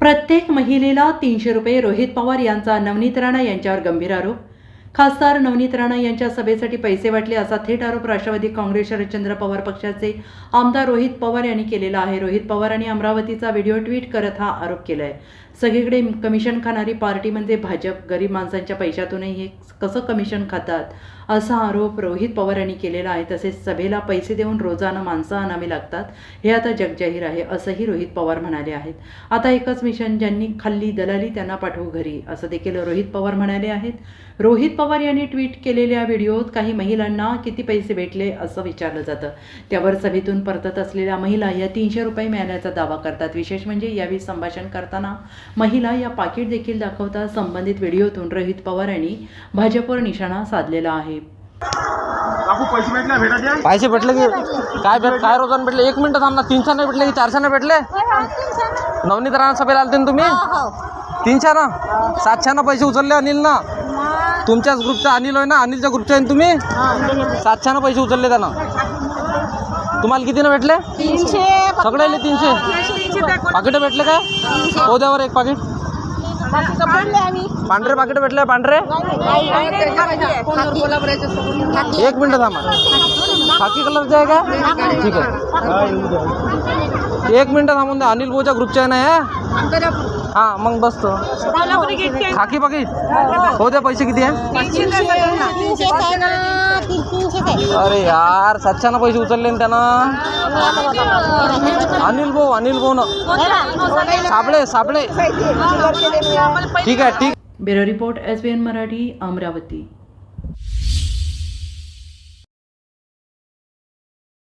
प्रत्येक महिलेला तीनशे रुपये रोहित पवार यांचा नवनीत राणा यांच्यावर गंभीर आरोप खासदार नवनीत राणा यांच्या सभेसाठी पैसे वाटले असा थेट आरोप राष्ट्रवादी काँग्रेस शरदचंद्र पवार पक्षाचे आमदार रोहित पवार यांनी केलेला आहे. रोहित पवार यांनी अमरावतीचा व्हिडिओ ट्विट करत हा आरोप केला आहे सगळीकडे कमिशन खाणारी पार्टी म्हणजे भाजप. गरीब माणसांच्या पैशातूनही हे कसं कमिशन खातात? असा आरोप रोहित पवार यांनी केलेला आहे. तसेच सभेला पैसे देऊन रोजानं माणसं आणावी लागतात. हे आता जगजाहीर आहे असंही रोहित पवार म्हणाले आहेत. आता एकच मिशन ज्यांनी खाल्ली दलाली त्यांना पाठवू घरी. असं देखील रोहित पवार म्हणाले आहेत. रोहित पवार यांनी ट्विट केलेल्या व्हिडिओत काही महिलांना किती पैसे भेटले असं विचारलं जातं. त्यावर सभेतून परतत असलेल्या महिला या तीनशे रुपये मिळाल्याचा दावा करतात. विशेष म्हणजे यावेळी संभाषण करताना महिला या पाकिट देखील दाखवतात संबंधित व्हिडिओतून रोहित पवार यांनी भाजपवर निशाणा साधलेला आहे. पैसे भेटले भेटा द्या पैसे भेटले की काय भेट काय रोजानं भेटले? एक मिनिट थांब ना. तीनशे नाही भेटले की चारशे नाही भेटले नवनीत राणा सभेला आलते ना तुम्ही? तीनशे ना सातशे ना पैसे उचलले अनिल ना तुमच्याच ग्रुपचा अनिल आहे ना? अनिलच्या ग्रुपचे आहे ना तुम्ही? सातशे ना पैसे उचलले त्यानं. तुम्हाला किती ना भेटले? तीनशे. सगळे तीनशे? पाकिट भेटले काय हो द्यावर एक पाकिट. पांढरे पाकिट भेटले पांढरे? एक मिनिट थांबा. खाकी कलरचे आहे का? ठीक आहे. एक मिनिट थांबून द्या. अनिल भाऊच्या ग्रुपच्या आहे ना हे? हा मग बसतो. खाकी पाकिट हो द्या पैसे किती आहे? अरे यार सातशे पैसे उचलले ना त्यानं. अनिल भाऊ अनिल भाऊ न साबळे साबळे ठीक आहे ठीक. Bureau report S B N Marathi Amravati.